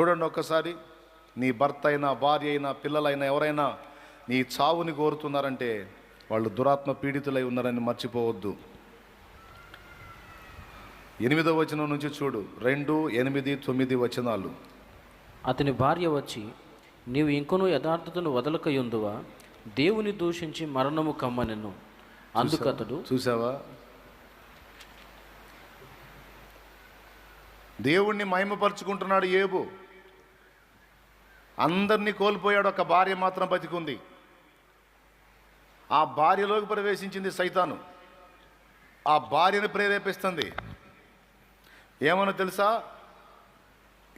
చూడండి ఒక్కసారి నీ భర్త అయినా భార్య అయినా పిల్లలైనా ఎవరైనా నీ చావుని కోరుతున్నారంటే వాళ్ళు దురాత్మ పీడితులై ఉన్నారని మర్చిపోవద్దు. ఎనిమిదో వచనం నుంచి చూడు. రెండు ఎనిమిది తొమ్మిది వచనాలు. అతని భార్య వచ్చి నీవు ఇంకొను యథార్థతను వదలకయుందువా? దేవుని దూషించి మరణము కమ్మనెను. అందుకతడు చూసావా? దేవుణ్ణి మహిమపరుచుకుంటున్నాడు ఏబు. అందరినీ కోల్పోయాడు. ఒక భార్య మాత్రం బతికుంది. ఆ భార్యలోకి ప్రవేశించింది సైతాను. ఆ భార్యను ప్రేరేపిస్తుంది. ఏమన్నా తెలుసా?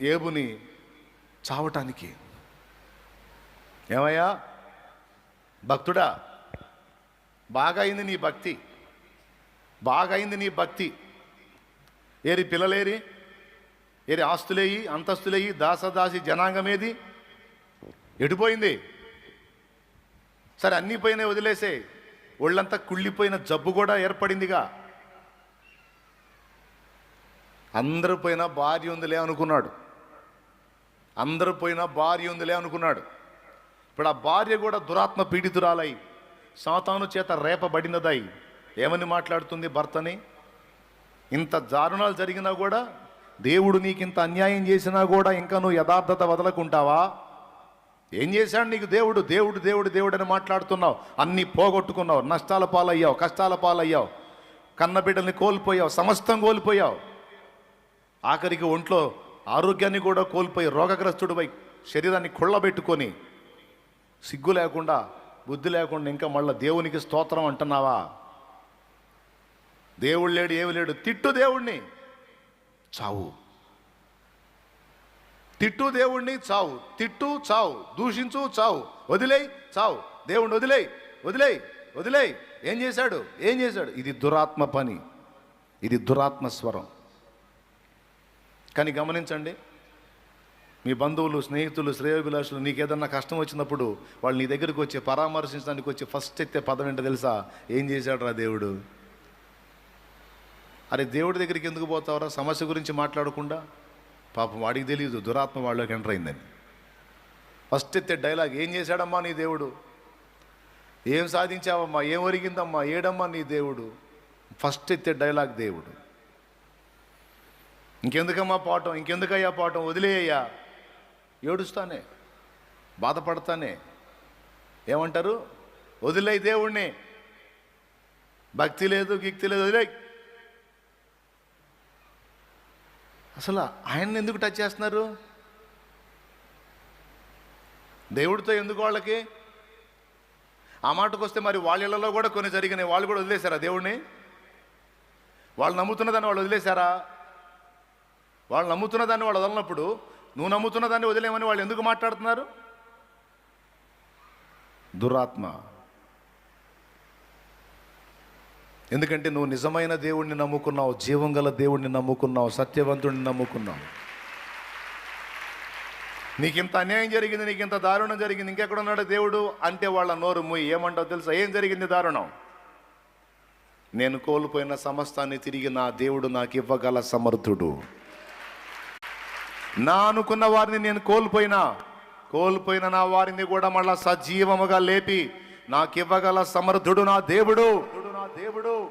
ఏబుని చావటానికి. ఏమయ్యా? భక్తుడా బాగా అయింది నీ భక్తి. బాగా అయింది నీ భక్తి. ఏరి పిల్లలేరి ఏరి ఆస్తులేయి అంతస్తులేయి దాసదాసి జనాంగమేది. ఎడిపోయింది. సరే అన్నీ పోయినా వదిలేసే ఒళ్ళంతా కుళ్ళిపోయిన జబ్బు కూడా ఏర్పడిందిగా. అందరూ పోయినా భార్య ఉందిలే అనుకున్నాడు. అందరూ పోయినా భార్య ఉందిలే అనుకున్నాడు. ఇప్పుడు ఆ భార్య కూడా దురాత్మ పీడితురాలై సాతాను చేత రేపబడినదై ఏమని మాట్లాడుతుంది భర్తని? ఇంత దారుణాలు జరిగినా కూడా దేవుడు నీకు ఇంత అన్యాయం చేసినా కూడా ఇంకా నువ్వు యథార్థత వదలకుంటావా? ఏం చేశాడు నీకు దేవుడు? దేవుడు దేవుడు దేవుడు అని మాట్లాడుతున్నావు. అన్నీ పోగొట్టుకున్నావు. నష్టాల పాలయ్యావు కష్టాల పాలయ్యావు. కన్నబిడ్డల్ని కోల్పోయావు సమస్తం కోల్పోయావు. ఆఖరికి ఒంట్లో ఆరోగ్యాన్ని కూడా కోల్పోయి రోగగ్రస్తుడిపై శరీరాన్ని కుళ్ళబెట్టుకొని సిగ్గు లేకుండా బుద్ధి లేకుండా ఇంకా మళ్ళీ దేవునికి స్తోత్రం అంటున్నావా? దేవుడు లేడు ఏమి లేడు. తిట్టు దేవుణ్ణి. చావు. తిట్టు దేవుణ్ణి చావు. తిట్టు చావు. దూషించు చావు. వదిలేయ్ చావు. దేవుణ్ణి వదిలేయ్. వదిలేయ్. వదిలేయ్. ఏం చేశాడు? ఏం చేశాడు? ఇది దురాత్మ పని. ఇది దురాత్మ స్వరం. కానీ గమనించండి మీ బంధువులు స్నేహితులు శ్రేయోభిలాషులు నీకు ఏదన్నా కష్టం వచ్చినప్పుడు వాళ్ళు నీ దగ్గరికి వచ్చి పరామర్శించడానికి వచ్చి ఫస్ట్ ఎత్తే పదం ఏంటో తెలుసా? ఏం చేశాడు రా దేవుడు? అరే దేవుడి దగ్గరికి ఎందుకు పోతావరా? సమస్య గురించి మాట్లాడకుండా? పాపం వాడికి తెలియదు దురాత్మ వాళ్ళకి ఎంటర్ అయిందని. ఫస్ట్ ఎత్తే డైలాగ్ ఏం చేశాడమ్మా నీ దేవుడు? ఏం సాధించావమ్మా? ఏం ఒరిగిందమ్మా? ఏడమ్మా నీ దేవుడు? ఫస్ట్ ఎత్తే డైలాగ్ దేవుడు. ఇంకెందుకమ్మా పాఠం? ఇంకెందుకయ్యా పాఠం? వదిలేయ్యా. ఏడుస్తానే బాధపడతానే. ఏమంటారు? వదిలే దేవుణ్ణి. భక్తి లేదు గిక్తి లేదు వదిలే అసలు ఆయన్ని ఎందుకు టచ్ చేస్తున్నారు? దేవుడితో ఎందుకు వాళ్ళకి? ఆ మాటకు వస్తే మరి వాళ్ళ ఇళ్ళలో కూడా కొన్ని జరిగినాయి. వాళ్ళు కూడా వదిలేశారా దేవుడిని వాళ్ళు నమ్ముతున్నదాన్ని వాళ్ళు వదిలేశారా? వాళ్ళు నమ్ముతున్న దాన్ని వాళ్ళు వదలనప్పుడు నువ్వు నమ్ముతున్న దాన్ని వదిలేమని వాళ్ళు ఎందుకు మాట్లాడుతున్నారు? దురాత్మ. ఎందుకంటే నువ్వు నిజమైన దేవుణ్ణి నమ్ముకున్నావు జీవం గల దేవుణ్ణి నమ్ముకున్నావు సత్యవంతుడిని నమ్ముకున్నావు. నీకు ఇంత అన్యాయం జరిగింది నీకు ఇంత దారుణం జరిగింది ఇంకెక్కడ ఉన్నాడు దేవుడు? అంటే వాళ్ళ నోరు ముయ్యి ఏమంటావు తెలుసా? ఏం జరిగింది దారుణం? నేను కోల్పోయిన సమస్తాన్ని తిరిగి నా దేవుడు నాకు ఇవ్వగల సమర్థుడు. నా అనుకున్న వారిని నేను కోల్పోయినా కోల్పోయిన నా వారిని కూడా మళ్ళా సజీవముగా లేపి నాకు ఇవ్వగల సమర్థుడు నా దేవుడు. దేవుడు.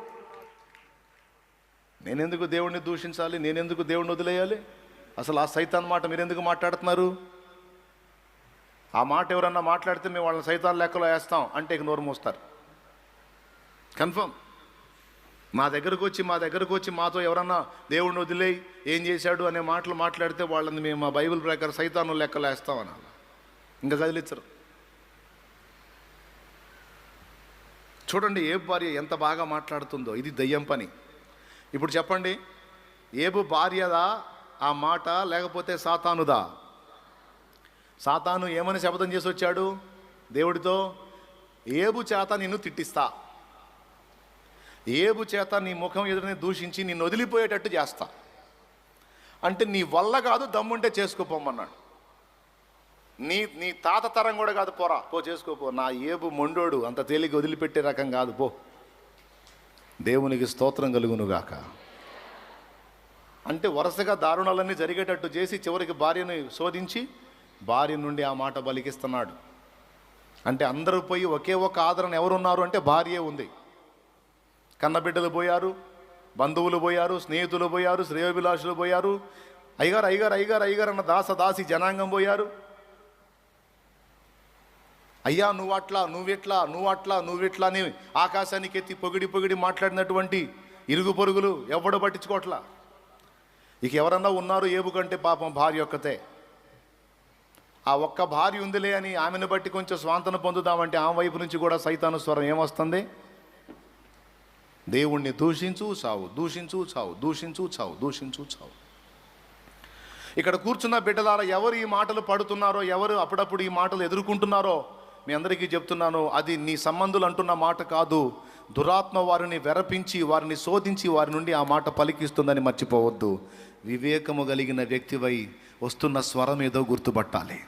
నేనెందుకు దేవుణ్ణి దూషించాలి? నేనెందుకు దేవుణ్ణి వదిలేయాలి? అసలు ఆ సైతాన్ మాట మీరు ఎందుకు మాట్లాడుతున్నారు? ఆ మాట ఎవరన్నా మాట్లాడితే మేము వాళ్ళని సైతాన్ లెక్కలో వేస్తాం అంటే ఇక నోరు మోస్తారు. కన్ఫర్మ్. మా దగ్గరకు వచ్చి మా దగ్గరకు వచ్చి మాతో ఎవరన్నా దేవుడిని వదిలేయి ఏం చేశాడు అనే మాటలు మాట్లాడితే వాళ్ళని మేము మా బైబిల్ ప్రకారం సైతాను లెక్కలు వేస్తాం అనాలి. ఇంకా కదిలిచ్చరు చూడండి ఏబు భార్య ఎంత బాగా మాట్లాడుతుందో. ఇది దయ్యం పని. ఇప్పుడు చెప్పండి ఏబు భార్యదా ఆ మాట లేకపోతే సాతానుదా? సాతాను ఏమని శపథం చేసి వచ్చాడు దేవుడితో ఏబు చేత నిన్ను తిట్టిస్తా. ఏబు చేత నీ ముఖం ఎదురుని దూషించి నిన్ను వదిలిపోయేటట్టు చేస్తా. అంటే నీ వల్ల కాదు దమ్ముంటే చేసుకోపోమన్నాడు నీ నీ తాత తరం కూడా కాదు పోరా పో చేసుకోపో నా ఏబు మొండోడు అంత తేలిక వదిలిపెట్టే రకం కాదు పో. దేవునికి స్తోత్రం కలుగునుగాక. అంటే వరుసగా దారుణాలన్నీ జరిగేటట్టు చేసి చివరికి భార్యను శోధించి భార్య నుండి ఆ మాట బలికిస్తున్నాడు. అంటే అందరూ పోయి ఒకే ఒక ఆదరణ ఎవరున్నారు అంటే భార్యే ఉంది. కన్నబిడ్డలు పోయారు బంధువులు పోయారు స్నేహితులు పోయారు శ్రేయోభిలాషులు పోయారు. అయ్యగారు అయ్యగారు అయ్యగారు అయ్యగారు అన్న దాస దాసి జనాంగం పోయారు. అయ్యా నువ్వు అట్లా నువ్వెట్లా నువ్వు అట్లా నువ్వెట్లా అని ఆకాశానికి ఎత్తి పొగిడి పొగిడి మాట్లాడినటువంటి ఇరుగు పొరుగులు ఎవడు పట్టించుకోవట్లా? ఇక ఎవరన్నా ఉన్నారు ఏబు కంటే పాపం భార్య ఒక్కతే. ఆ ఒక్క భార్య ఉందిలే అని ఆమెను బట్టి కొంచెం స్వాంతన పొందుదామంటే ఆమె వైపు నుంచి కూడా సైతాను స్వరం ఏమొస్తుంది? దేవుణ్ణి దూషించు చావు దూషించు చావు దూషించు చావు దూషించు చావు. ఇక్కడ కూర్చున్న బిడ్డలారా ఎవరు ఈ మాటలు పడుతున్నారో ఎవరు అప్పుడప్పుడు ఈ మాటలు ఎదుర్కొంటున్నారో మీ అందరికీ చెప్తున్నాను అది నీ సంబంధులు అంటున్న మాట కాదు. దురాత్మ వారిని వెరపించి వారిని శోధించి వారి నుండి ఆ మాట పలికిస్తుందని మర్చిపోవద్దు. వివేకము కలిగిన వ్యక్తివై వస్తున్న స్వరం ఏదో గుర్తుపట్టాలి.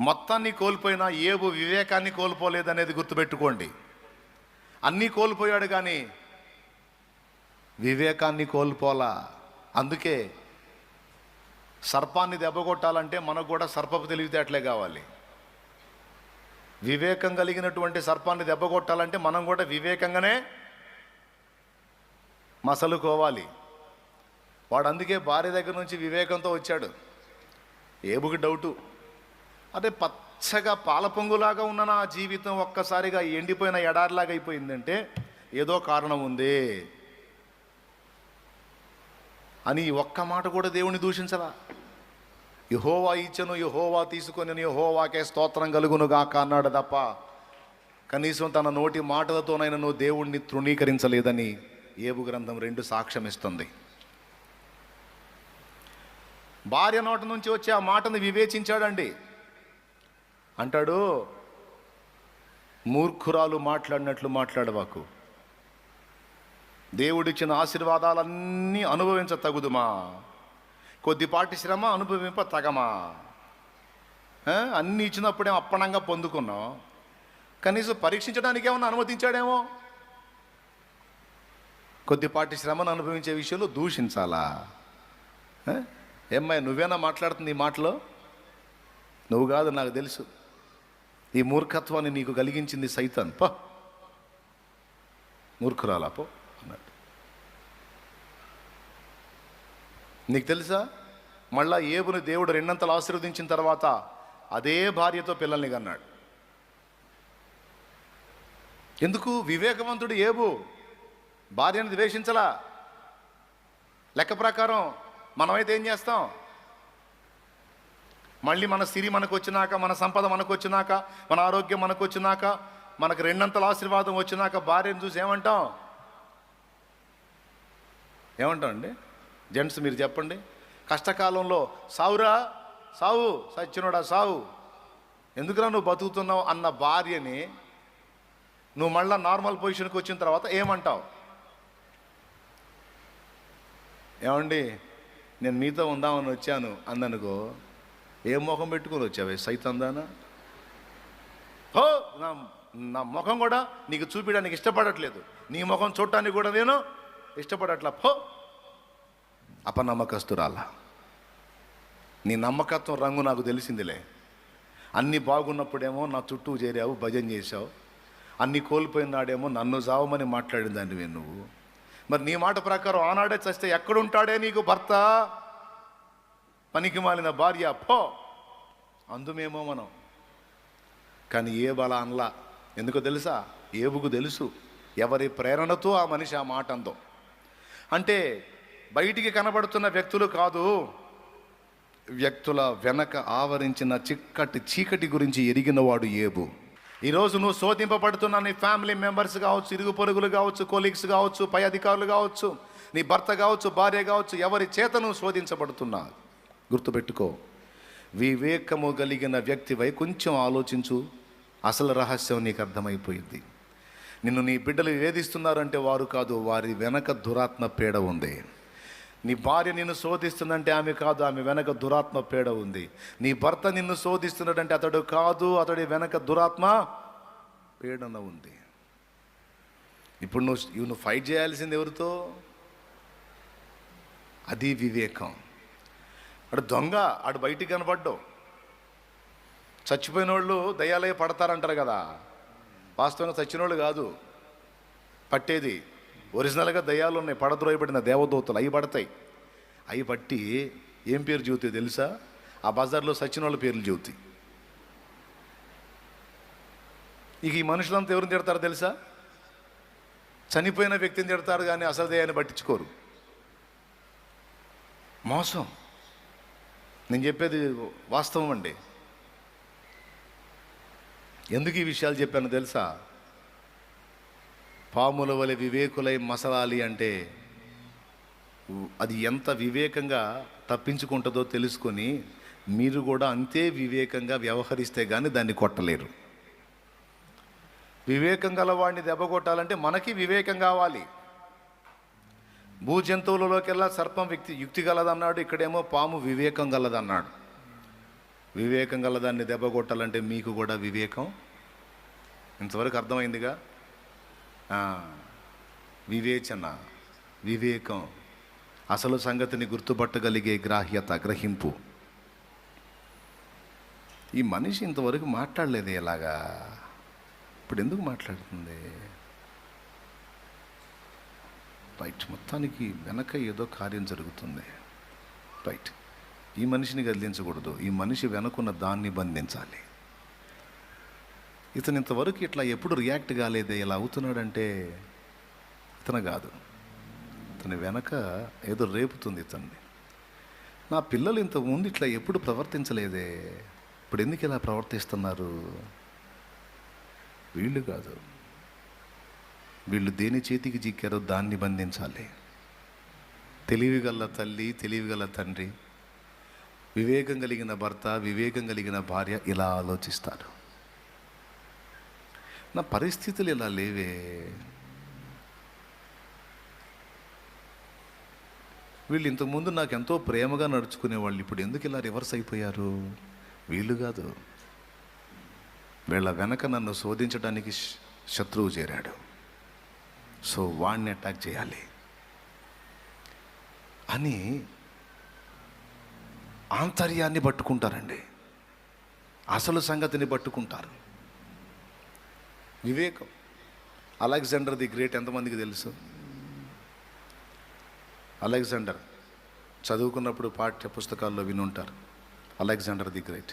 మొత్తాన్ని కోల్పోయినా ఏబు వివేకాన్ని కోల్పోలేదనేది గుర్తుపెట్టుకోండి. అన్నీ కోల్పోయాడు కానీ వివేకాన్ని కోల్పోలా? అందుకే సర్పాన్ని దెబ్బకొట్టాలంటే మనకు కూడా సర్పపు తెలివితేటలే కావాలి. వివేకం కలిగినటువంటి సర్పాన్ని దెబ్బకొట్టాలంటే మనం కూడా వివేకంగానే మసలుకోవాలి. వాడు అందుకే భార్య దగ్గర నుంచి వివేకంతో వచ్చాడు. ఏబుకి డౌటు. అదే పచ్చగా పాల పొంగులాగా ఉన్న నా జీవితం ఒక్కసారిగా ఎండిపోయిన ఎడారిలాగా అయిపోయిందంటే ఏదో కారణం ఉంది. అని ఒక్క మాట కూడా దేవుణ్ణి దూషించరా యహోవా ఇచ్చను యహోవా తీసుకొని యహోవాకే స్తోత్రం కలుగునుగాక అన్నాడు తప్ప కనీసం తన నోటి మాటలతోనైనా నువ్వు దేవుణ్ణి తృణీకరించలేదని ఏబు గ్రంథం రెండు సాక్ష్యం ఇస్తుంది భార్య నోట నుంచి వచ్చే ఆ మాటను వివేచించాడండి. అంటాడు మూర్ఖురాలు మాట్లాడినట్లు మాట్లాడవాకు. దేవుడిచ్చిన ఆశీర్వాదాలన్నీ అనుభవించ తగుదుమా? కొద్దిపాటి శ్రమ అనుభవింప తగమా. అన్నీ ఇచ్చినప్పుడేమో అప్పణంగా పొందుకున్నాం కనీసం పరీక్షించడానికి ఏమన్నా అనుమతించాడేమో? కొద్దిపాటి శ్రమను అనుభవించే విషయంలో దూషించాలా? ఏమ్మాయి నువ్వేనా మాట్లాడుతుంది ఈ మాటలో? నువ్వు కాదు నాకు తెలుసు. ఈ మూర్ఖత్వాన్ని నీకు కలిగించింది సైతాన్. పో. మూర్ఖురాలా పో అన్నాడు. నీకు తెలుసా? మళ్ళా ఏబుని దేవుడు రెండంతలు ఆశీర్వదించిన తర్వాత అదే భార్యతో పిల్లల్ని కన్నాడు. ఎందుకు? వివేకవంతుడు ఏబు. భార్యను ద్వేషించలా. లెక్క ప్రకారం మనమైతే ఏం చేస్తాం? మళ్ళీ మన సిరి మనకు వచ్చినాక మన సంపద మనకు వచ్చినాక మన ఆరోగ్యం మనకు వచ్చినాక మనకు రెండంతల ఆశీర్వాదం వచ్చినాక భార్యను చూసి ఏమంటాం? ఏమంటాం అండి? జెంట్స్ మీరు చెప్పండి. కష్టకాలంలో సావురా? సావు సచ్చినోడా సావు. ఎందుకురా నువ్వు బతుకుతున్నావు అన్న భార్యని నువ్వు మళ్ళా నార్మల్ పొజిషన్కి వచ్చిన తర్వాత ఏమంటావు? ఏమండి నేను మీతో ఉందామని వచ్చాను అందనుకో ఏ ముఖం పెట్టుకుని వచ్చావే? సైతందానా? హో నా నా ముఖం కూడా నీకు చూపించడానికి ఇష్టపడట్లేదు. నీ ముఖం చూడటానికి కూడా నేను ఇష్టపడట్లా. హో అపనమ్మకస్తురాల. నీ నమ్మకత్వం రంగు నాకు తెలిసిందిలే. అన్నీ బాగున్నప్పుడేమో నా చుట్టూ చేరావు భజన చేశావు. అన్నీ కోల్పోయిన నాడేమో నన్ను జావమని మాట్లాడిన దాన్ని నువ్వు. మరి నీ మాట ప్రకారం ఆనాడే చస్తే ఎక్కడుంటాడే నీకు భర్త? పనికి మాలిన భార్య పో! అందుమేమో మనం. కానీ ఏ బల అనలా. ఎందుకో తెలుసా? ఏబుకు తెలుసు. ఎవరి ప్రేరణతో ఆ మనిషి ఆ మాట అందో. అంటే బయటికి కనబడుతున్న వ్యక్తులు కాదు. వ్యక్తుల వెనక ఆవరించిన చిక్కటి చీకటి గురించి ఎరిగినవాడు ఏబు. ఈరోజు నువ్వు శోధింపబడుతున్న నీ ఫ్యామిలీ మెంబర్స్ కావచ్చు ఇరుగు పొరుగులు కావచ్చు కొలీగ్స్ కావచ్చు పై అధికారులు కావచ్చు నీ భర్త కావచ్చు భార్య కావచ్చు ఎవరి చేత నువ్వు శోధించబడుతున్నా. గుర్తుపెట్టుకో వివేకము కలిగిన వ్యక్తివై కొంచెం ఆలోచించు అసలు రహస్యం నీకు అర్థమైపోయింది. నిన్ను నీ బిడ్డలు వేధిస్తున్నారంటే వారు కాదు వారి వెనక దురాత్మ పీడ ఉంది. నీ భార్య నిన్ను శోధిస్తుందంటే ఆమె కాదు ఆమె వెనక దురాత్మ పేడ ఉంది. నీ భర్త నిన్ను శోధిస్తున్నాడంటే అతడు కాదు అతడి వెనక దురాత్మ పీడన ఉంది. ఇప్పుడు నువ్వు ఇవి నువ్వు ఫైట్ చేయాల్సింది ఎవరితో? అది వివేకం. అడు దొంగ ఆడు బయటికి కనపడ్డావు చచ్చిపోయిన వాళ్ళు దయ్యాలే పడతారంటారు కదా. వాస్తవంగా చచ్చిన వాళ్ళు కాదు. పట్టేది ఒరిజినల్గా దయ్యాలు ఉన్నాయి పడద్రోయబడిన దేవదూతలు. అవి పడతాయి. అవి పట్టి ఏం పేరు చెబుతాయి తెలుసా? ఆ బజార్లో సచిన వాళ్ళ పేర్లు చెబుతాయి ఇక ఈ మనుషులంతా ఎవరిని తిడతారో తెలుసా? చనిపోయిన వ్యక్తిని తిడతారు కానీ అసలు దయ్యాన్ని పట్టించుకోరు. మోసం. నేను చెప్పేది వాస్తవం అండి. ఎందుకు ఈ విషయాలు చెప్పాను తెలుసా? పాముల వలె వివేకులై మసలాలి అంటే అది ఎంత వివేకంగా తప్పించుకుంటుందో తెలుసుకొని మీరు కూడా అంతే వివేకంగా వ్యవహరిస్తే కానీ దాన్ని కొట్టలేరు. వివేకం గలవాడిని దెబ్బ కొట్టాలంటే మనకి వివేకం కావాలి. భూ జంతువులలోకెల్లా సర్పం వ్యక్తి యుక్తి గలదన్నాడు ఇక్కడేమో పాము వివేకం గలదన్నాడు. వివేకం గలదాన్ని దెబ్బ కొట్టాలంటే మీకు కూడా వివేకం? ఇంతవరకు అర్థమైందిగా? వివేచన వివేకం. అసలు సంగతిని గుర్తుపట్టగలిగే గ్రాహ్యత గ్రహింపు. ఈ మనిషి ఇంతవరకు మాట్లాడలేదే ఎలాగా? ఇప్పుడు ఎందుకు మాట్లాడుతుంది? రైట్ మొత్తానికి వెనక ఏదో కార్యం జరుగుతుంది. రైట్. ఈ మనిషిని కదిలించకూడదు ఈ మనిషి వెనకున్న దాన్ని బంధించాలి. ఇతను ఇంతవరకు ఇట్లా ఎప్పుడు రియాక్ట్ కాలేదే ఇలా అవుతున్నాడంటే ఇతను కాదు. ఇతని వెనక ఏదో రేపుతుంది ఇతన్ని. నా పిల్లలు ఇంతకుముందు ఇట్లా ఎప్పుడు ప్రవర్తించలేదే. ఇప్పుడు ఎందుకు ఇలా ప్రవర్తిస్తున్నారు? వీళ్ళు కాదు. వీళ్ళు దేని చేతికి చిక్కారో దాన్ని బంధించాలి. తెలివిగల తల్లి తెలివిగల తండ్రి వివేకం కలిగిన భర్త వివేకం కలిగిన భార్య ఇలా ఆలోచిస్తారు. నా పరిస్థితులు ఇలా లేవే. వీళ్ళు ఇంతకుముందు నాకు ఎంతో ప్రేమగా నడుచుకునేవాళ్ళు ఇప్పుడు ఎందుకు ఇలా రివర్స్ అయిపోయారు? వీళ్ళు కాదు. వీళ్ళ వెనక నన్ను శోధించడానికి శత్రువు చేరాడు. సో వాణ్ణి అటాక్ చేయాలి. అని ఆంతర్యాన్ని పట్టుకుంటారండి. అసలు సంగతిని పట్టుకుంటారు. వివేకం. అలెగ్జాండర్ ది గ్రేట్ ఎంతమందికి తెలుసు? అలెగ్జాండర్ చదువుకున్నప్పుడు పాఠ్య పుస్తకాల్లో వినుంటారు. Alexander the Great.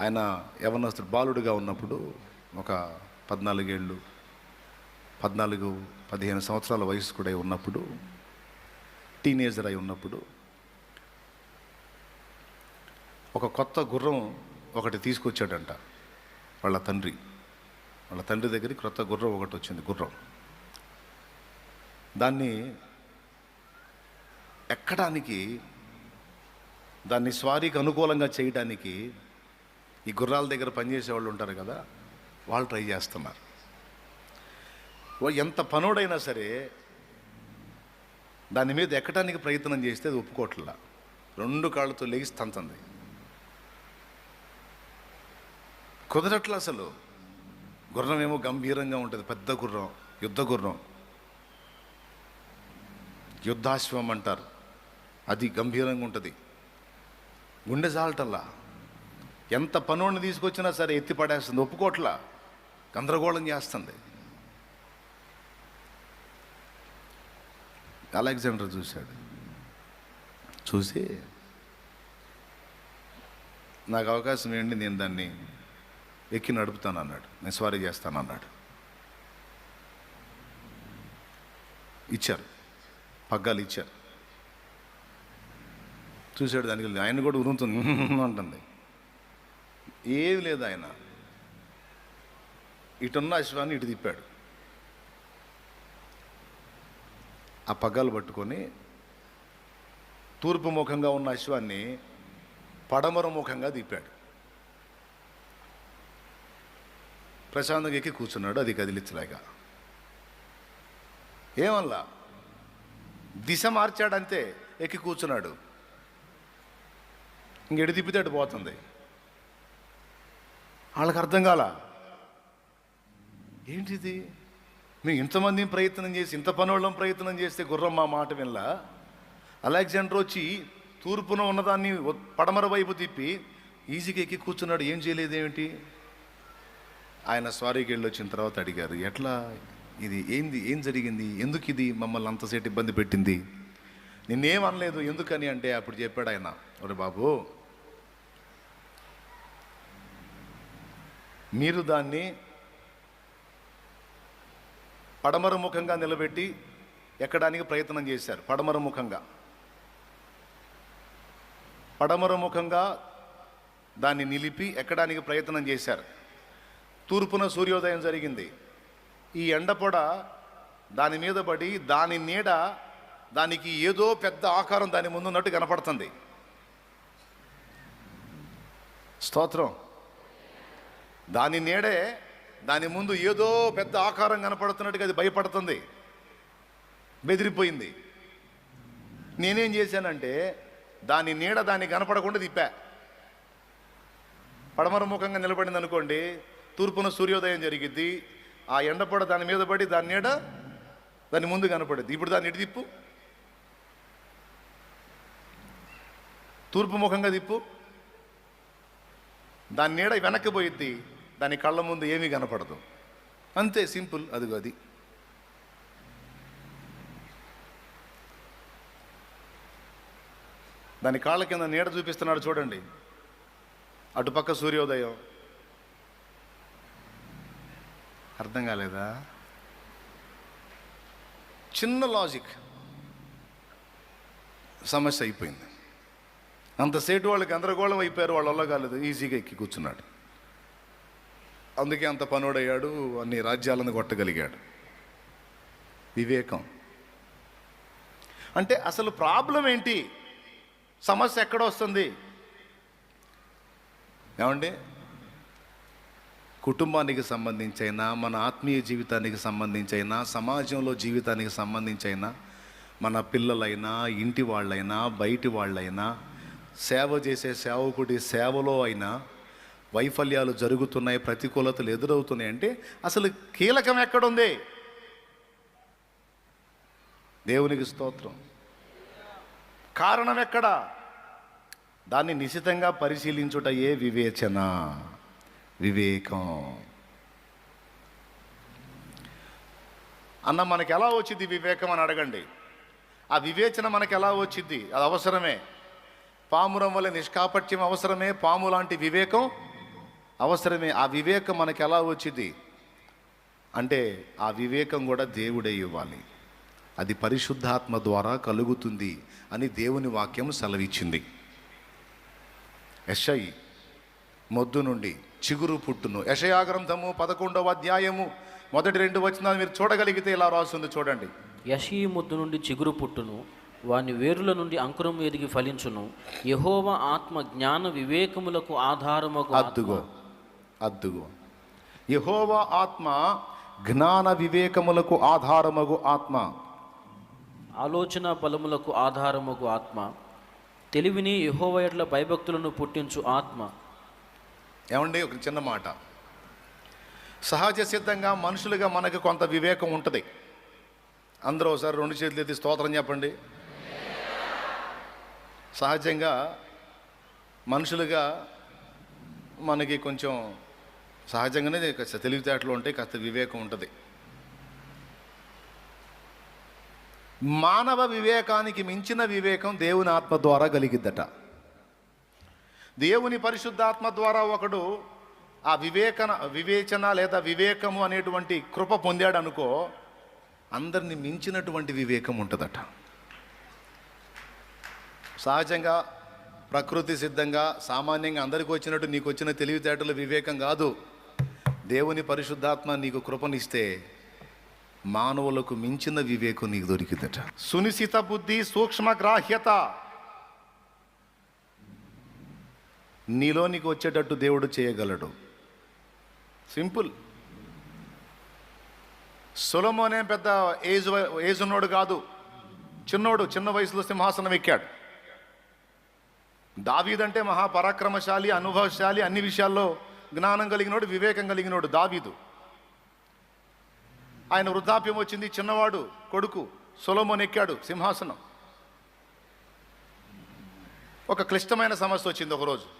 ఆయన యవనస్తుడు బాలుడుగా ఉన్నప్పుడు ఒక పద్నాలుగేళ్ళు పద్నాలుగు పదిహేను సంవత్సరాల వయసు కూడా ఉన్నప్పుడు టీనేజర్ అయి ఉన్నప్పుడు ఒక కొత్త గుర్రం ఒకటి తీసుకొచ్చాడంట వాళ్ళ తండ్రి. వాళ్ళ తండ్రి దగ్గరికి క్రొత్త గుర్రం ఒకటి వచ్చింది గుర్రం. దాన్ని ఎక్కడానికి దాన్ని స్వారీకి అనుకూలంగా చేయడానికి ఈ గుర్రాల దగ్గర పనిచేసే వాళ్ళు ఉంటారు కదా వాళ్ళు ట్రై చేస్తున్నారు. ఓ ఎంత పనుడైనా సరే దాని మీద ఎక్కడానికి ప్రయత్నం చేస్తే అది ఒప్పుకోవట్లా రెండు కాళ్ళతో లేచి తంతుంది. కుదరట్ల అసలు. గుర్రం ఏమో గంభీరంగా ఉంటుంది పెద్ద గుర్రం యుద్ధ గుర్రం. యుద్ధాశ్వం అంటారు. అది గంభీరంగా ఉంటుంది. గుండె జాలటల్లా. ఎంత పనుడిని తీసుకొచ్చినా సరే ఎత్తి పడేస్తుంది ఒప్పుకోట్లా. గందరగోళం చేస్తుంది. అలెగ్జాండర్ చూశాడు. చూసి నాకు అవకాశం ఏంటి? నేను దాన్ని ఎక్కి నడుపుతాను అన్నాడు నేను స్వారీ చేస్తాను అన్నాడు ఇచ్చారు. పగ్గాలు ఇచ్చారు. చూశాడు దానికి ఆయన కూడా ఉరుముతుంది. అంటుంది. ఏమి లేదు ఆయన. ఇటున్న అశ్వాన్ని ఇటు తిప్పాడు. ఆ పగ్గాలు పట్టుకొని తూర్పు ముఖంగా ఉన్న అశ్వాన్ని పడమర ముఖంగా తిప్పాడు. ప్రశాంతంగా ఎక్కి కూర్చున్నాడు అది కదిలించలేక. ఏమల్లా? దిశ మార్చాడంతే ఎక్కి కూర్చున్నాడు. ఇంకెడు తిప్పితే అటు పోతుంది. వాళ్ళకి అర్థం కాల? ఏంటిది? మేము ఇంతమంది ప్రయత్నం చేసి ఇంత పనోళ్ళం ప్రయత్నం చేస్తే గుర్రం మా మాట వినలా? అలెగ్జాండర్ వచ్చి తూర్పున ఉన్నదాన్ని పడమర వైపు తిప్పి ఈజీగా ఎక్కి కూర్చున్నాడు. ఏం చేయలేదేమిటి? ఆయన స్వారీకి వెళ్ళి వచ్చిన తర్వాత అడిగారు ఎట్లా? ఇది ఏంది? ఏం జరిగింది? ఎందుకు ఇది మమ్మల్ని అంతసేపు ఇబ్బంది పెట్టింది? నిన్నేం అనలేదు. ఎందుకని? అంటే అప్పుడు చెప్పాడు ఆయన ఒరే బాబు మీరు దాన్ని పడమర ముఖంగా నిలబెట్టి ఎక్కడానికి ప్రయత్నం చేశారు. పడమర ముఖంగా. పడమర ముఖంగా దాన్ని నిలిపి ఎక్కడానికి ప్రయత్నం చేశారు. తూర్పున సూర్యోదయం జరిగింది. ఈ ఎండపొడ దాని మీద పడి దాని నీడ దానికి ఏదో పెద్ద ఆకారం దాని ముందు ఉన్నట్టు కనపడుతుంది. స్తోత్రం. దాని నీడే దాని ముందు ఏదో పెద్ద ఆకారం కనపడుతున్నట్టుగా అది భయపడుతుంది. బెదిరిపోయింది. నేనేం చేశానంటే దాని నీడ దాన్ని కనపడకుండా తిప్పా. పడమర ముఖంగా నిలబడింది అనుకోండి తూర్పున సూర్యోదయం జరిగిద్ది. ఆ ఎండపొడ దాని మీద పడి దాని నీడ దాని ముందు కనపడేది ఇప్పుడు దాన్ని ఇటు తిప్పు? తూర్పు ముఖంగా తిప్పు. దాని నీడ వెనక్కి పోయిద్ది. దాని కళ్ళ ముందు ఏమీ కనపడదు. అంతే సింపుల్ అదిగో అది. దాని కాళ్ళ కింద నీడ చూపిస్తున్నాడు చూడండి. అటుపక్క సూర్యోదయం. అర్థం కాలేదా? చిన్న లాజిక్ సమస్య అయిపోయింది. అంతసేటు వాళ్ళకి గందరగోళం అయిపోయారు వాళ్ళ వల్ల కాలేదు. ఈజీగా ఎక్కి కూర్చున్నాడు. అందుకే అంత పనుడయ్యాడు అన్ని రాజ్యాలను కొట్టగలిగాడు. వివేకం. అంటే అసలు ప్రాబ్లం ఏంటి? సమస్య ఎక్కడ వస్తుంది? ఏమండి? కుటుంబానికి సంబంధించైనా మన ఆత్మీయ జీవితానికి సంబంధించైనా సమాజంలో జీవితానికి సంబంధించైనా మన పిల్లలైనా ఇంటి వాళ్ళైనా బయటి వాళ్ళైనా సేవ చేసే సేవకుడి సేవలో అయినా వైఫల్యాలు జరుగుతున్నాయి ప్రతికూలతలు ఎదురవుతున్నాయి అంటే అసలు కీలకం ఎక్కడుంది? దేవునికి స్తోత్రం. కారణం ఎక్కడ? దాన్ని నిశితంగా పరిశీలించుట ఏ వివేచన? వివేకం. అన్న మనకి ఎలా వచ్చింది వివేకం అని అడగండి. ఆ వివేచన మనకి ఎలా వచ్చింది? అది అవసరమే. పామురం వల్ల నిష్కాపట్యం అవసరమే. పాము లాంటి వివేకం అవసరమే. ఆ వివేకం మనకి ఎలా వచ్చింది? అంటే ఆ వివేకం కూడా దేవుడే ఇవ్వాలి. అది పరిశుద్ధాత్మ ద్వారా కలుగుతుంది అని దేవుని వాక్యం సెలవిచ్చింది. ఎస్ఐ మొద్దు నుండి చిగురు పుట్టును. యషయా గ్రంథము పదకొండవ అధ్యాయము మొదటి రెండు వచనాలు మీరు చూడగలిగితే ఇలా రాస్తుంది చూడండి. యషీ ముద్దు నుండి చిగురు పుట్టును వాని వేరుల నుండి అంకురం ఎదిగి ఫలించును. యహోవ ఆత్మ జ్ఞాన వివేకములకు ఆధారముకు అద్దుగో అద్దుగో. యహోవా ఆత్మ జ్ఞాన వివేకములకు ఆధారమగు ఆత్మ. ఆలోచన బలములకు ఆధారముగు ఆత్మ. తెలివిని యహోవ ఎడ్ల భయభక్తులను పుట్టించు ఆత్మ. ఏమండి? ఒక చిన్న మాట. సహజ సిద్ధంగా మనుషులుగా మనకు కొంత వివేకం ఉంటుంది. అందరూ ఒకసారి రెండు చేతులు ఎత్తి స్తోత్రం చెప్పండి. సహజంగా మనుషులుగా మనకి కొంచెం సహజంగానే కాస్త తెలివితేటలు ఉంటాయి కాస్త వివేకం ఉంటుంది. మానవ వివేకానికి మించిన వివేకం దేవుని ఆత్మ ద్వారా కలిగిద్దట. దేవుని పరిశుద్ధాత్మ ద్వారా ఒకడు ఆ వివేకన వివేచన లేదా వివేకము అనేటువంటి కృప పొందాడు అనుకో అందరిని మించినటువంటి వివేకం ఉంటుందట. సహజంగా ప్రకృతి సిద్ధంగా సామాన్యంగా అందరికి వచ్చినట్టు నీకు వచ్చిన తెలివితేటలు వివేకం కాదు. దేవుని పరిశుద్ధాత్మ నీకు కృపనిస్తే మానవులకు మించిన వివేకం నీకు దొరికిందట. సునిశిత బుద్ధి సూక్ష్మ నీలోనికి వచ్చేటట్టు దేవుడు చేయగలడు. సింపుల్. సులమోనే పెద్ద ఏజ్ ఏజ్ ఉన్నోడు కాదు. చిన్నోడు చిన్న వయసులో సింహాసనం ఎక్కాడు. దావీదంటే మహాపరాక్రమశాలి అనుభవశాలి అన్ని విషయాల్లో జ్ఞానం కలిగినోడు వివేకం కలిగినోడు దావీదు. ఆయన వృద్ధాప్యం వచ్చింది చిన్నవాడు కొడుకు సొలమోన్ ఎక్కాడు సింహాసనం. ఒక క్లిష్టమైన సమస్య వచ్చింది ఒకరోజు.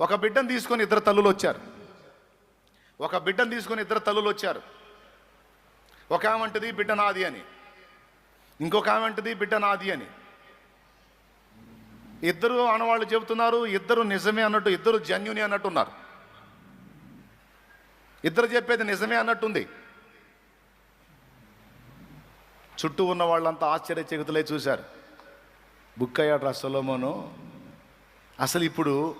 ఒక బిడ్డను తీసుకొని ఇద్దరు తల్లులు వచ్చారు. ఒక బిడ్డను తీసుకొని ఇద్దరు తల్లులు వచ్చారు. ఒక ఆమె బిడ్డ నాది అని. ఇంకొక ఆమె బిడ్డ నాది అని. ఇద్దరు ఆనవాళ్ళు చెబుతున్నారు ఇద్దరు నిజమే అన్నట్టు ఇద్దరు జన్యుని అన్నట్టు ఉన్నారు. ఇద్దరు చెప్పేది నిజమే అన్నట్టుంది. చుట్టూ ఉన్న వాళ్ళంతా ఆశ్చర్యచకితులై చూశారు. బుక్ అయ్యాడు రా సొలోమోను. అసలు ఇప్పుడు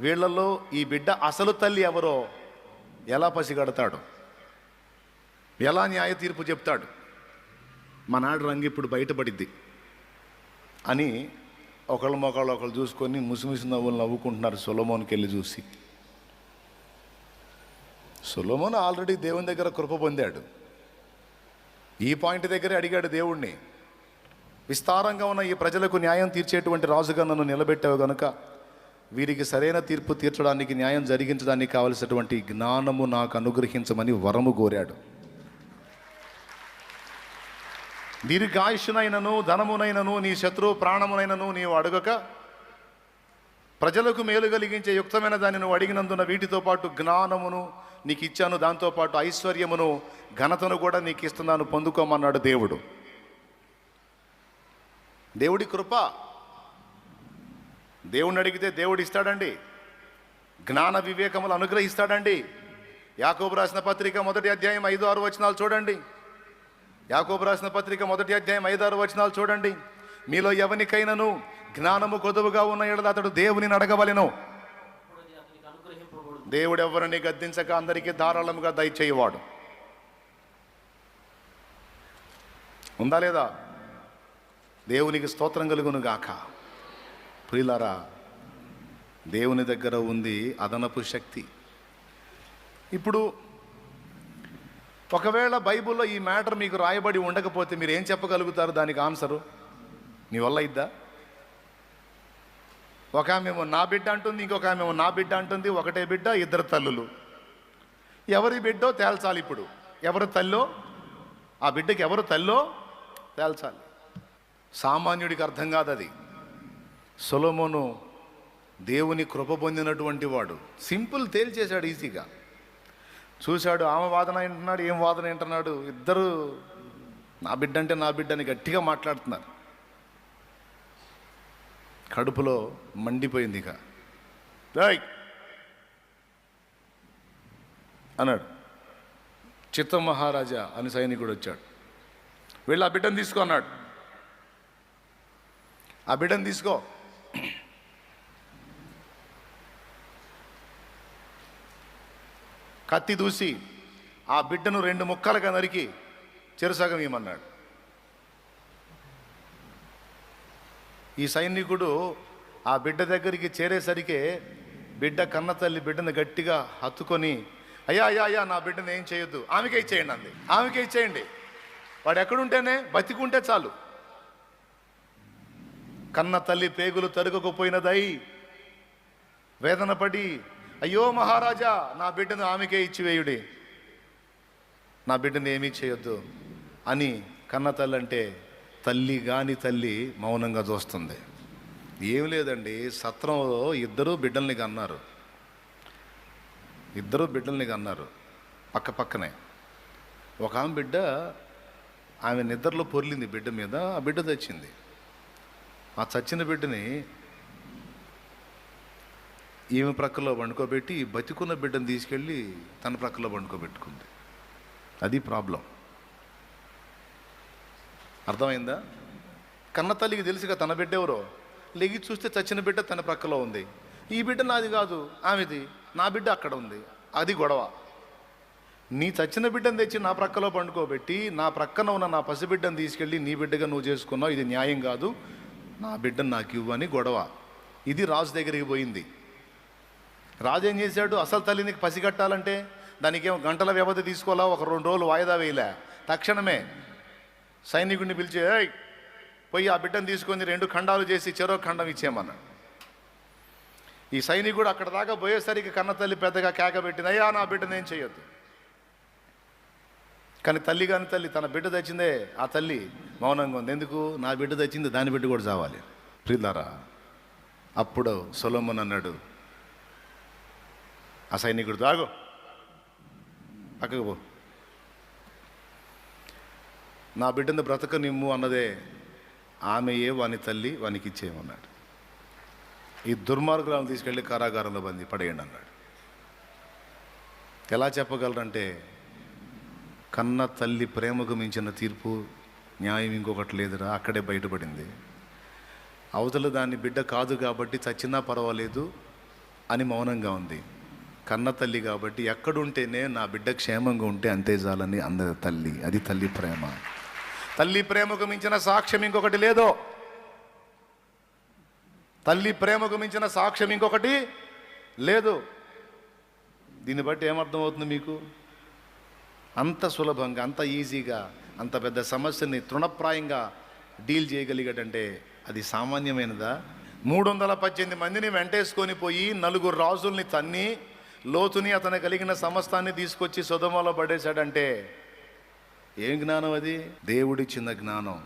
వీళ్ళల్లో ఈ బిడ్డ అసలు తల్లి ఎవరో ఎలా పసిగడతాడు? ఎలా న్యాయ తీర్పు చెప్తాడు? మా నాడు రంగు ఇప్పుడు బయటపడిద్ది. అని ఒకళ్ళ మొక్కళ్ళు ఒకళ్ళు చూసుకొని ముసిముసి నవ్వులు నవ్వుకుంటున్నారు సొలోమోన్కి వెళ్ళి చూసి. సొలోమోన్ ఆల్రెడీ దేవుని దగ్గర కృప పొందాడు. ఈ పాయింట్ దగ్గరే అడిగాడు దేవుణ్ణి. విస్తారంగా ఉన్న ఈ ప్రజలకు న్యాయం తీర్చేటువంటి రాజుగా నన్ను నిలబెట్టావు గనుక వీరికి సరైన తీర్పు తీర్చడానికి న్యాయం జరిగించడానికి కావలసినటువంటి జ్ఞానము నాకు అనుగ్రహించమని వరము కోరాడు. దీర్ఘాయుషునైనను ధనమునైనను నీ శత్రువు ప్రాణమునైనను నీవు అడగక ప్రజలకు మేలు కలిగించే యుక్తమైన దాన్ని నువ్వు అడిగినందున వీటితో పాటు జ్ఞానమును నీకు ఇచ్చాను. దాంతోపాటు ఐశ్వర్యమును ఘనతను కూడా నీకు ఇస్తున్నాను. పొందుకోమన్నాడు దేవుడు. దేవుడి కృప దేవుణ్ణి అడిగితే దేవుడు ఇస్తాడండి. జ్ఞాన వివేకములు అనుగ్రహిస్తాడండి. యాకోబు రాసిన పత్రిక మొదటి అధ్యాయం ఐదు ఆరు వచనాలు చూడండి. యాకోబు రాసిన పత్రిక మొదటి అధ్యాయం ఐదు ఆరు వచనాలు చూడండి. మీలో ఎవరికైనాను జ్ఞానము కొదువుగా ఉన్న ఎడల అతడు దేవుని అడగవలెను దేవుడు ఎవరిని గద్దించక అందరికీ ధారాళముగా దయచేయవాడు. ఉందా లేదా? దేవునికి స్తోత్రం కలుగును గాక ప్రిలరా దేవుని దగ్గర ఉంది అదనపు శక్తి. ఇప్పుడు ఒకవేళ బైబిల్లో ఈ మ్యాటర్ మీకు రాయబడి ఉండకపోతే మీరు ఏం చెప్పగలుగుతారు దానికి ఆన్సరు? మీ వల్ల ఇద్దా? ఒక ఆమెమో నా బిడ్డ అంటుంది ఇంకొక ఆమెమో నా బిడ్డ అంటుంది ఒకటే బిడ్డ ఇద్దరు తల్లులు. ఎవరి బిడ్డో తేల్చాలి ఇప్పుడు? ఎవరు తల్లో? ఆ బిడ్డకి ఎవరు తల్లో? తేల్చాలి. సామాన్యుడికి అర్థం కాదు అది సొలమోను దేవుని కృప పొందినటువంటి వాడు. సింపుల్ తేల్చేశాడు ఈజీగా. చూశాడు ఆమె వాదన వింటున్నాడు ఏం వాదన వింటున్నాడు ఇద్దరు నా బిడ్డ అంటే నా బిడ్డ అని గట్టిగా మాట్లాడుతున్నారు. కడుపులో మండిపోయింది ఇక. "ఏయ్!" అన్నాడు. చిత్త మహారాజా అని సైనికుడు వచ్చాడు. వెళ్ళి ఆ బిడ్డను తీసుకో అన్నాడు. ఆ బిడ్డను తీసుకో. కత్తి దూసి ఆ బిడ్డను రెండు ముక్కలుగా నరికి చెరుసగం ఇమ్మన్నాడు ఈ సైనికుడు ఆ బిడ్డ దగ్గరికి చేరేసరికి బిడ్డ కన్న తల్లి బిడ్డను గట్టిగా హత్తుకొని అయ్యా అయ్యా అయ్యా నా బిడ్డను ఏం చేయొద్దు ఆమెకే ఇచ్చేయండి అంది. ఆమెకే ఇచ్చేయండి. వాడు ఎక్కడుంటేనే బతికుంటే చాలు. కన్న తల్లి పేగులు తరుగకపోయినదై వేదన పడి అయ్యో మహారాజా నా బిడ్డను ఆమెకే ఇచ్చివేయుడి నా బిడ్డను ఏమీ చేయొద్దు అని కన్న తల్లి అంటే తల్లి కాని తల్లి మౌనంగా చూస్తుంది. ఏం లేదండి సత్రంలో ఇద్దరు బిడ్డల్ని కన్నారు. ఇద్దరు బిడ్డల్ని కన్నారు పక్క పక్కనే. ఒక ఆమె బిడ్డ ఆమె నిద్రలో పొర్లింది బిడ్డ మీద ఆ బిడ్డ తెచ్చింది ఆ చచ్చిన బిడ్డని ఈమె ప్రక్కలో వండుకోబెట్టి బతికున్న బిడ్డను తీసుకెళ్ళి తన ప్రక్కలో వండుకోబెట్టుకుంది అది ప్రాబ్లం. అర్థమైందా? కన్న తల్లికి తెలుసుగా తన బిడ్డ ఎవరో? లెగి చూస్తే చచ్చిన బిడ్డ తన ప్రక్కలో ఉంది. ఈ బిడ్డ నాది కాదు ఆమెది. నా బిడ్డ అక్కడ ఉంది. అది గొడవ. నీ చచ్చిన బిడ్డను తెచ్చి నా ప్రక్కలో పండుకోబెట్టి నా ప్రక్కన ఉన్న నా పసిబిడ్డను తీసుకెళ్ళి నీ బిడ్డగా నువ్వు చేసుకున్నావు ఇది న్యాయం కాదు. నా బిడ్డను నాకు ఇవ్వని గొడవ. ఇది రాజు దగ్గరికి పోయింది. రాజు ఏం చేశాడు? అసలు తల్లిని పసిగట్టాలంటే దానికి గంటల వ్యవధి తీసుకోవాలా? ఒక రెండు రోజులు వాయిదా వేయలే. తక్షణమే సైనికుడిని పిలిచి పోయి ఆ బిడ్డను తీసుకొని రెండు ఖండాలు చేసి చెరో ఖండం ఇచ్చేయమన్నాడు ఈ సైనికుడు అక్కడ దాకా పోయేసరికి కన్న తల్లి పెద్దగా కేక పెట్టింది అయ్యా నా బిడ్డను ఏం చేయొద్దు. కానీ తల్లి కాని తల్లి తన బిడ్డ తెచ్చిందే ఆ తల్లి మౌనంగా ఉంది. ఎందుకు? నా బిడ్డ తెచ్చింది దాని బిడ్డ కూడా చావాలి. ప్రియులారా అప్పుడు సొలొమన్ అన్నాడు ఆ సైనికుడు ఆగు. పక్కకు పో. నా బిడ్డను బ్రతకనిమ్ము అన్నదే ఆమెయే వాని తల్లి వానికి ఇచ్చేయమన్నాడు ఈ దుర్మార్గులను తీసుకెళ్ళి కారాగారంలో బంది పడేయండి అన్నాడు. ఎలా చెప్పగలరంటే కన్న తల్లి ప్రేమకు మించిన తీర్పు న్యాయం ఇంకొకటి లేదురా అక్కడే బయటపడింది. అవతల దాన్ని బిడ్డ కాదు కాబట్టి చచ్చినా పర్వాలేదు అని మౌనంగా ఉంది. కన్న తల్లి కాబట్టి ఎక్కడుంటేనే నా బిడ్డ క్షేమంగా ఉంటే అంతే చాలని అందరి తల్లి. అది తల్లి ప్రేమ. తల్లి ప్రేమకు మించిన సాక్ష్యం ఇంకొకటి లేదో. తల్లి ప్రేమకు మించిన సాక్ష్యం ఇంకొకటి లేదు. దీన్ని బట్టి ఏమర్థమవుతుంది మీకు? అంత సులభంగా అంత ఈజీగా అంత పెద్ద సమస్యని తృణప్రాయంగా డీల్ చేయగలిగాడంటే అది సామాన్యమైనదా? మూడు వందల పద్దెనిమిది మందిని వెంటేసుకొని పోయి నలుగురు రాజుల్ని తన్ని లోతుని అతను కలిగిన సమస్తాన్ని తీసుకొచ్చి సుధమలో పడేశాడంటే ఏం జ్ఞానం అది? దేవుడిచ్చిన జ్ఞానం.